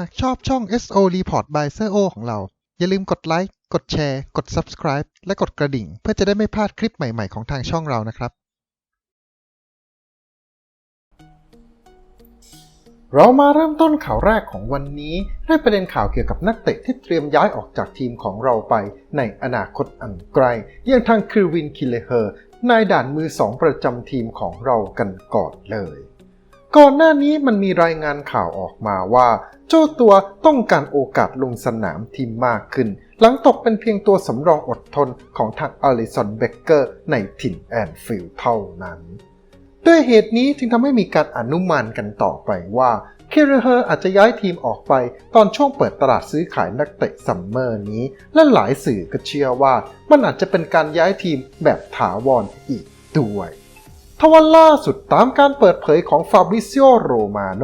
หากชอบช่อง SO Report by s โ o ของเรา อย่าลืมกดไลค์ กดแชร์ กด Subscribe และกดกระดิ่ง เพื่อจะได้ไม่พลาดคลิปใหม่ ๆ ของทางช่องเรานะครับ เรามาเริ่มต้นข่าวแรกของวันนี้ด้วยประเด็นข่าวเกี่ยวกับนักเตะที่เตรียมย้ายออกจากทีมของเราไปในอนาคตอันไกลอย่างทางคร์วินคิเลเฮอร์นายด่านมือสองประจำทีมของเรากันก่อนเลย ก่อนหน้านี้มันมีรายงานข่าวออกมาว่า เจ้าตัวต้องการโอกาสลงสนามทีมมากขึ้น หลังตกเป็นเพียงตัวสำรองอดทนของทางอลิสันเบเกอร์ในถิ่นแอนฟิลด์เท่านั้น ด้วยเหตุนี้จึงทำให้มีการอนุมานกันต่อไปว่าเคิรเฮอร์อาจจะย้ายทีมออกไปตอนช่วงเปิดตลาดซื้อขายนักเตะซัมเมอร์นี้ และหลายสื่อก็เชื่อว่า มันอาจจะเป็นการย้ายทีมแบบถาวรออีกด้วย ทว่าล่าสุดตามการเปิดเผยของฟาบริซิโอโรมาโน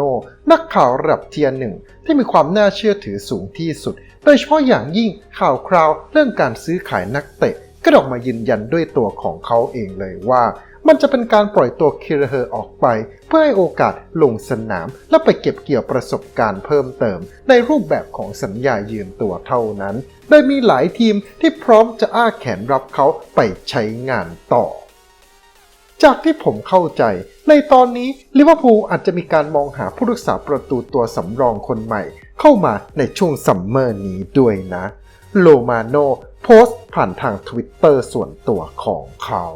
นักข่าวระดับเทียร์หนึ่งที่มีความน่าเชื่อถือสูงที่สุด โดยเฉพาะอย่างยิ่งข่าวคราวเรื่องการซื้อขายนักเตะ ก็ออกมายืนยันด้วยตัวของเขาเองเลยว่า มันจะเป็นการปล่อยตัวคิรเฮอร์ออกไป เพื่อให้โอกาสลงสนาม และไปเก็บเกี่ยวประสบการณ์เพิ่มเติม ในรูปแบบของสัญญายืมตัวเท่านั้น โดยมีหลายทีมที่พร้อมจะอ้าแขนรับเขาไปใช้งานต่อ จากที่ผมเข้าใจ ในตอนนี้ลิเวอร์พูลอาจจะมีการมองหาผู้รักษาประตูตัวสำรองคนใหม่ เข้ามาในช่วงซัมเมอร์นี้ด้วยนะ โลมาโนโพสต์ผ่านทางทวิตเตอร์ส่วนตัวของเขา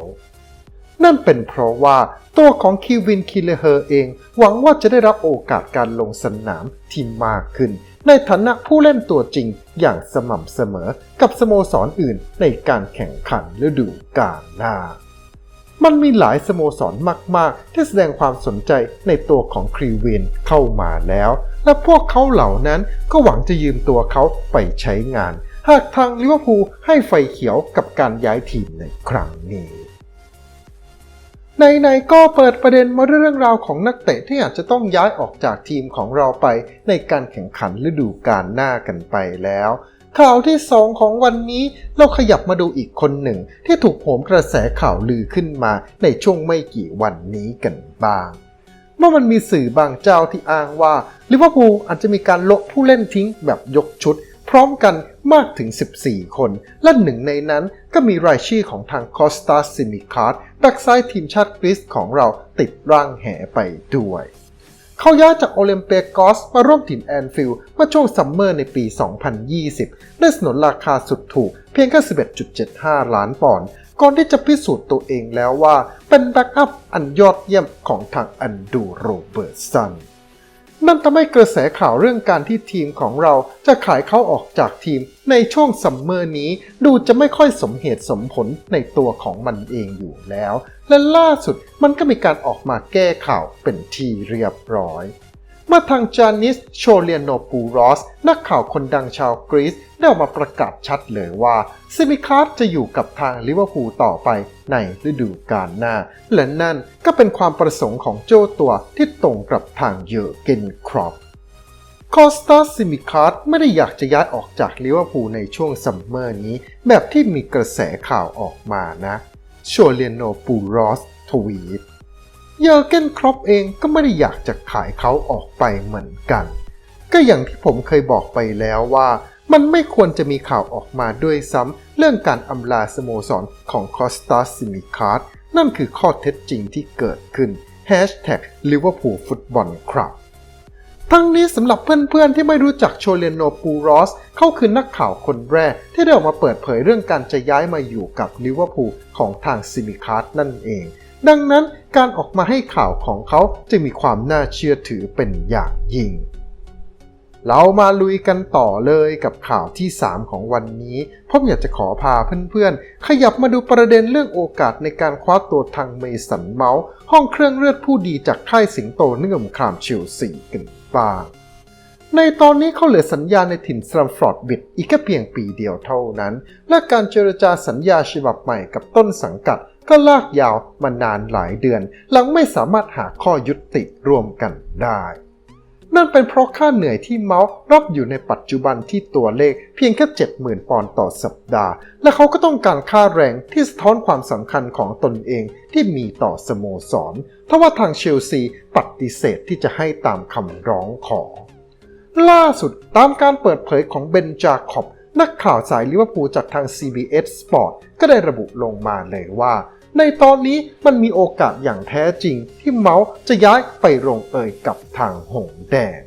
นั่นเป็นเพราะว่าตัวของคิวินคิเลเฮอร์เอง หวังว่าจะได้รับโอกาสการลงสนามที่มากขึ้น ในฐานะผู้เล่นตัวจริงอย่างสม่ำเสมอกับสโมสรออื่นในการแข่งขันฤดูกาลหน้า มันมีหลายสโมสรมาก ๆ ที่แสดงความสนใจในตัวของครีเวนเข้ามาแล้ว และพวกเขาเหล่านั้นก็หวังจะยืมตัวเขาไปใช้งาน หากทางลิเวอร์พูลให้ไฟเขียวกับการย้ายทีมในครั้งนี้ในๆก็เปิดประเด็นมาเรื่องราวของนักเตะที่อาจจะต้องย้ายออกจากทีมของเราไปในการแข่งขันฤดูกาลหน้ากันไปแล้ว ข่าวที่2ของวันนี้เราขยับมาดูอีกคนหนึ่ง ที่ถูกโหมกระแสข่าวลือขึ้นมาในช่วงไม่กี่วันนี้กันบ้างเมื่อมันมีสื่อบางเจ้าที่อ้างว่าลิเวอร์พูลอาจจะมีการลบผู้เล่นทิ้งแบบยกชุด พร้อมกันมากถึง 14 คน และหนึ่งในนั้นก็มีรายชื่อของทางคอสตาซิมิคาร์ดแบ็กซ้ายทีมชาติกรีซของเราติดร่างแห่ไปด้วย เขาย้ายจากโอลิมเปียกอสมาร่วมทีมแอนฟิลด์เมื่อช่วงซัมเมอร์ในปี 2020 ได้สนนราคาสุดถูกเพียงแค่ 11.75 ล้านปอนด์ก่อนที่จะพิสูจน์ตัวเองแล้วว่าเป็นแบ็กอัพอันยอดเยี่ยมของทางอันดูโรเบิร์ตสัน นั่นทำให้กระแสข่าวเรื่องการที่ทีมของเราจะขายเขาออกจากทีม ในช่วงซัมเมอร์นี้ดูจะไม่ค่อยสมเหตุสมผลในตัวของมันเองอยู่แล้ว และล่าสุดมันก็มีการออกมาแก้ข่าวเป็นทีเรียบร้อย เมื่อทางจานิส โชเลียโนปูรอส นักข่าวคนดังชาวกรีซได้ออกมาประกาศชัดเลยว่าซิมิคาร์ดจะอยู่กับทางลิเวอร์พูลต่อไปในฤดูกาลหน้า และนั่นก็เป็นความประสงค์ของโจ้ตัวที่ตรงกับทางเยอเกนครอปคอสตาซิมิคาร์ดไม่ได้อยากจะย้ายออกจากลิเวอร์พูลในช่วงซัมเมอร์นี้ แบบที่มีกระแสข่าวออกมานะ โชเลียโนปูรอสทวีต เยอร์เกนครอปเองก็ไม่ได้อยากจะขายเขาออกไปเหมือนกัน ก็อย่างที่ผมเคยบอกไปแล้วว่ามันไม่ควรจะมีข่าวออกมาด้วยซ้ำเรื่องการอำลาสโมสรของคอสตาซิมิคาร์ดนั่นคือข้อเท็จจริงที่เกิดขึ้น Hashtag Liverpool Football Club ทั้งนี้สำหรับเพื่อนๆ ที่ไม่รู้จักโชเลโนปูรอส เขาคือนักข่าวคนแรก ที่ได้ออกมาเปิดเผยเรื่องการจะย้ายมาอยู่กับลิเวอร์พูลของทางซิมิคาร์ดนั่นเอง ดังนั้นการออกมาให้ข่าวของเขาจะมีความน่าเชื่อถือเป็นอย่างยิ่ง เรามาลุยกันต่อเลยกับข่าวที่ 3 ของวันนี้ผมอยากจะขอพาเพื่อนๆ ขยับมาดูประเด็นเรื่องโอกาสในการคว้าตัวทางเมสันเมาส์ห้องเครื่องเลือดผู้ดีจากค่ายสิงโตเนื่อมครามเชลซีกันบ้างในตอนนี้เขาเหลือสัญญาในถิ่นสลัมฟอร์ดบิดอีกแค่เพียงปีเดียวเท่านั้น และการเจรจาสัญญาฉบับใหม่กับต้นสังกัด ก็ลากยาวมานานหลายเดือน หลังไม่สามารถหาข้อยุติร่วมกันได้ นั่นเป็นเพราะค่าเหนื่อยที่เมาส์รับอยู่ในปัจจุบันที่ตัวเลขเพียงแค่ 70,000 ปอนด์ต่อสัปดาห์ และเขาก็ต้องการค่าแรงที่สะท้อนความสำคัญของตนเองที่มีต่อสโมสรทว่าทางเชลซีปฏิเสธที่จะให้ตามคำร้องขอ ล่าสุดตามการเปิดเผยของเบนจาคอบนักข่าวสายลิเวอร์พูลจากทาง CBS Sport ก็ได้ระบุลงมาเลยว่า ในตอนนี้มันมีโอกาสอย่างแท้จริงที่เมาส์จะย้ายไปลงเอยกับทางหงแดง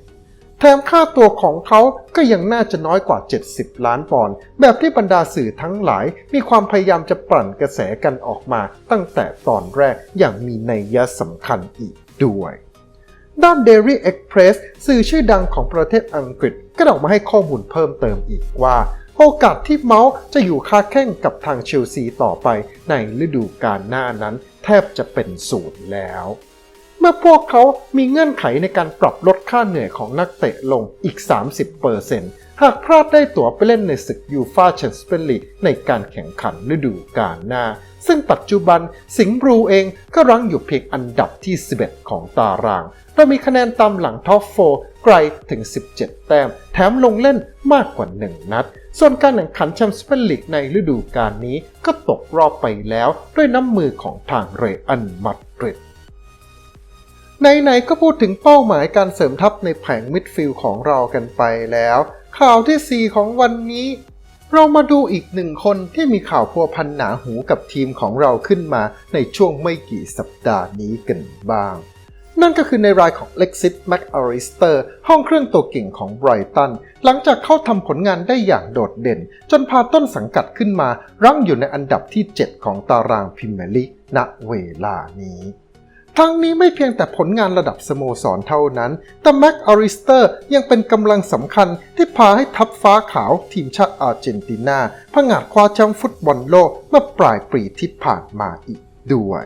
แถมค่าตัวของเขาก็ยังน่าจะน้อยกว่า 70 ล้านปอนด์แบบที่บรรดาสื่อทั้งหลายมีความพยายามจะปั่นกระแสกันออกมาตั้งแต่ตอนแรกอย่างมีนัยยะสำคัญอีกด้วยด้าน Daily Express สื่อชื่อดังของประเทศอังกฤษก็ออกมาให้ข้อมูลเพิ่มเติมอีกว่า โอกาสที่เมาส์จะอยู่คาแข่งกับทางเชลซีต่อไปในฤดูกาลหน้านั้น แทบจะเป็นศูนย์แล้ว เมื่อพวกเขามีเงื่อนไขในการปรับลดค่าเหนื่อยของนักเตะลงอีก 30% หากพลาดได้ตั๋วไปเล่นในศึกยูฟาแชมเปี้ยนลีกในการแข่งขันฤดูกาลหน้า ซึ่งปัจจุบันสิงห์บลูเองก็รั้งอยู่เพียงอันดับที่ 11 ของตารางและมีคะแนนตามหลังท็อปโฟไกลถึง 17 แต้ม แถมลงเล่นมากกว่า 1 นัด ส่วนการแข่งขันแชมเปี้ยนลีกในฤดูกาลนี้ก็ตกรอบไปแล้วด้วยน้ำมือของทางเรอัลมาดริดไหนๆก็พูดถึงเป้าหมายการเสริมทัพในแผงมิดฟิลด์ของเรากันไปแล้ว ข่าวที่ 4 ของวันนี้ เรามาดูอีกหนึ่งคนที่มีข่าวพัวพันหนาหูกับทีมของเราขึ้นมาในช่วงไม่กี่สัปดาห์นี้กันบ้าง นั่นก็คือในรายของเล็กซิสแม็กอาริสเตอร์ห้องเครื่องตัวเก่งของไบรตัน หลังจากเข้าทำผลงานได้อย่างโดดเด่น จนพาต้นสังกัดขึ้นมา รั้งอยู่ในอันดับที่ 7 ของตารางพรีเมียร์ลีกณเวลานี้ ทั้งนี้ไม่เพียงแต่ผลงานระดับสโมสรเท่านั้น แต่แม็กอาริสเตอร์ยังเป็นกำลังสำคัญที่พาให้ทัพฟ้าขาวทีมชาติอาร์เจนตินาผงาดคว้าแชมป์ฟุตบอลโลกเมื่อปลายปีที่ผ่านมาอีกด้วย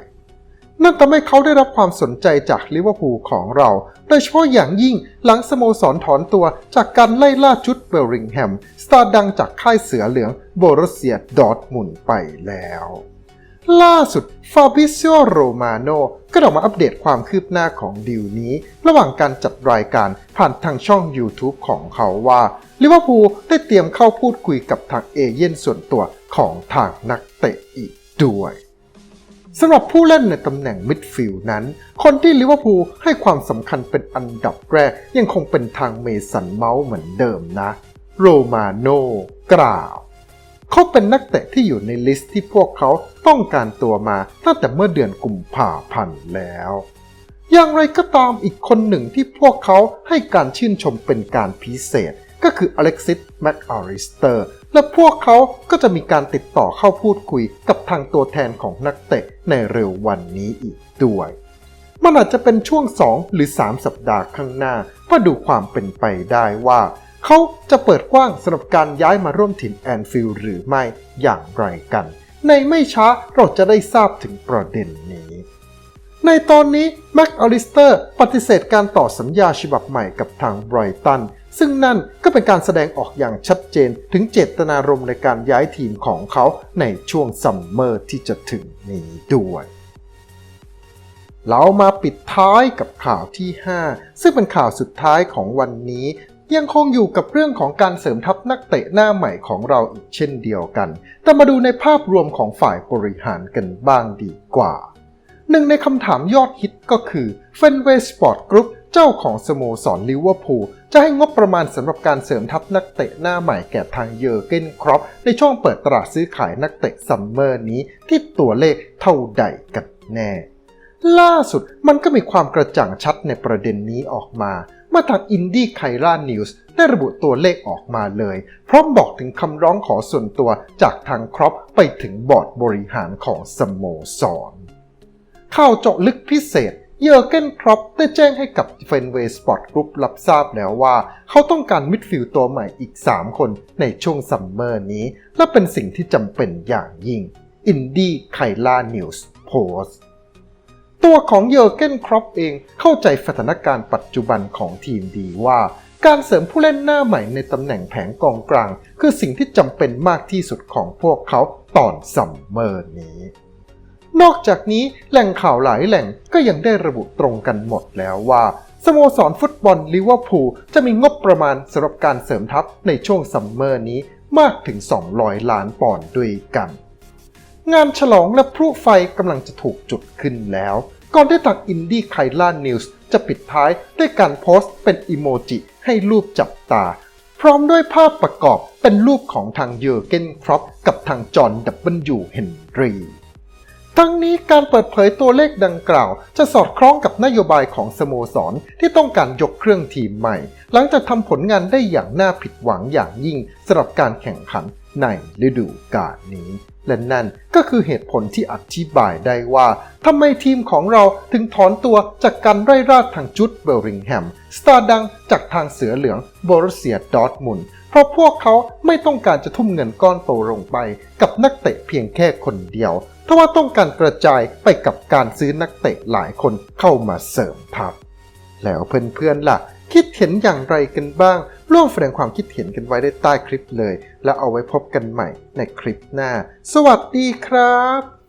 นั่นทำให้เขาได้รับความสนใจจากลิเวอร์พูลของเรา โดยเฉพาะอย่างยิ่งหลังสโมสรถอนตัวจากการไล่ล่าชุดเบลริงแฮม สตาร์ดังจากค่ายเสือเหลืองโบรเซียดอร์ทมุนไปแล้ว ล่าสุดฟาบิซิโอโรมาโนก็ออกมาอัปเดตความคืบหน้าของดีลนี้ ระหว่างการจัดรายการผ่านทางช่อง YouTube ของเขาว่าลิเวอร์พูลได้เตรียมเข้าพูดคุยกับทางเอเย่นส่วนตัวของทางนักเตะอีกด้วยสำหรับผู้เล่นในตำแหน่งมิดฟิลด์นั้น คนที่ลิเวอร์พูลให้ความสำคัญเป็นอันดับแรกยังคงเป็นทางเมสันเมาส์เหมือนเดิมนะ โรมาโนกล่าว เขาเป็นนักเตะที่อยู่ในลิสต์ที่พวกเขาต้องการตัวมาตั้งแต่เมื่อเดือนกุมภาพันธ์แล้ว อย่างไรก็ตามอีกคนหนึ่งที่พวกเขาให้การชื่นชมเป็นการพิเศษ ก็คืออเล็กซิสแมคอาริสเตอร์และพวกเขาก็จะมีการติดต่อเข้าพูดคุยกับทางตัวแทนของนักเตะในเร็ววันนี้อีกด้วยมันอาจจะเป็นช่วง 2 หรือ 3 สัปดาห์ข้างหน้าเพื่อดูความเป็นไปได้ว่า เขาจะเปิดกว้างสำหรับการย้ายมาร่วมทีมแอนฟิลหรือไม่อย่างไรกัน ในไม่ช้าเราจะได้ทราบถึงประเด็นนี้ ในตอนนี้แม็กอลิสเตอร์ปฏิเสธการต่อสัญญาฉบับใหม่กับทางไบรตันซึ่งนั่นก็เป็นการแสดงออกอย่างชัดเจนถึงเจตนารมณ์ในการย้ายทีมของเขาในช่วงซัมเมอร์ที่จะถึงนี้ด้วย เรามาปิดท้ายกับข่าวที่ 5 ซึ่งเป็นข่าวสุดท้ายของวันนี้ ยังคงอยู่กับเรื่องของการเสริมทัพนักเตะหน้าใหม่ของเราอีกเช่นเดียวกัน แต่มาดูในภาพรวมของฝ่ายบริหารกันบ้างดีกว่า หนึ่งในคำถามยอดฮิตก็คือเฟนเวสปอร์ตกรุ๊ปเจ้าของสโมสรลิเวอร์พูลจะให้งบประมาณสำหรับการเสริมทัพนักเตะหน้าใหม่แก่ทางเยอร์เกนครอปในช่วงเปิดตลาดซื้อขายนักเตะซัมเมอร์นี้ที่ตัวเลขเท่าใดกันแน่ ล่าสุดมันก็มีความกระจ่างชัดในประเด็นนี้ออกมา เมื่อทางอินดี้ไคล่านิวส์ได้ระบุตัวเลขออกมาเลย พร้อมบอกถึงคำร้องขอส่วนตัวจากทางครอปไปถึงบอร์ดบริหารของสโมสร ข่าวเจาะลึกพิเศษเยอร์เกนครอปได้แจ้งให้กับเฟนเวย์สปอร์ตกรุ๊ปรับทราบแล้วว่า เขาต้องการมิดฟิลด์ตัวใหม่อีก 3 คนในช่วงซัมเมอร์นี้ และเป็นสิ่งที่จำเป็นอย่างยิ่ง อินดี้ไคล่านิวส์โพสต์ ตัวของเยอร์เกนครอปเองเข้าใจสถานการณ์ปัจจุบันของทีมดีว่า การเสริมผู้เล่นหน้าใหม่ในตำแหน่งแผงกองกลาง คือสิ่งที่จำเป็นมากที่สุดของพวกเขาตอนซัมเมอร์นี้ นอกจากนี้แหล่งข่าวหลายแหล่งก็ยังได้ระบุตรงกันหมดแล้วว่าสโมสรฟุตบอลลิเวอร์พูลจะมีงบประมาณสำหรับการเสริมทัพในช่วงซัมเมอร์นี้มากถึง 200 ล้านปอนด์ด้วยกัน งานฉลองและพลุไฟกำลังจะถูกจุดขึ้นแล้ว ก่อนที่ทางอินดี้ไคล่านิวส์จะปิดท้ายด้วยการโพสต์เป็นอีโมจิให้รูปจับตา พร้อมด้วยภาพประกอบเป็นรูปของทางเยอร์เกนครอปกับทางจอห์นดับเบิลยูเฮนรีทั้งนี้การเปิดเผยตัวเลขดังกล่าว จะสอดคล้องกับนโยบายของสโมสรที่ต้องการยกเครื่องทีมใหม่ หลังจากทำผลงานได้อย่างน่าผิดหวังอย่างยิ่งสำหรับการแข่งขันในฤดูกาลนี้ และนั่นก็คือเหตุผลที่อธิบายได้ว่าทำไมทีมของเราถึงถอนตัวจากการไร่ราดทางจุดเบลริงแฮม สตาร์ดังจากทางเสือเหลืองบรเซียดอร์ทมุนเพราะพวกเขาไม่ต้องการจะทุ่มเงินก้อนโตลงไป กับนักเตะเพียงแค่คนเดียวทว่าต้องการกระจายไปกับการซื้อนักเตะหลายคนเข้ามาเสริมทัพแล้วเพื่อนๆล่ะ คิดเห็นอย่างไรกันบ้าง ร่วมแสดงความคิดเห็นกันไว้ได้ใต้คลิปเลย แล้วเอาไว้พบกันใหม่ในคลิปหน้า สวัสดีครับ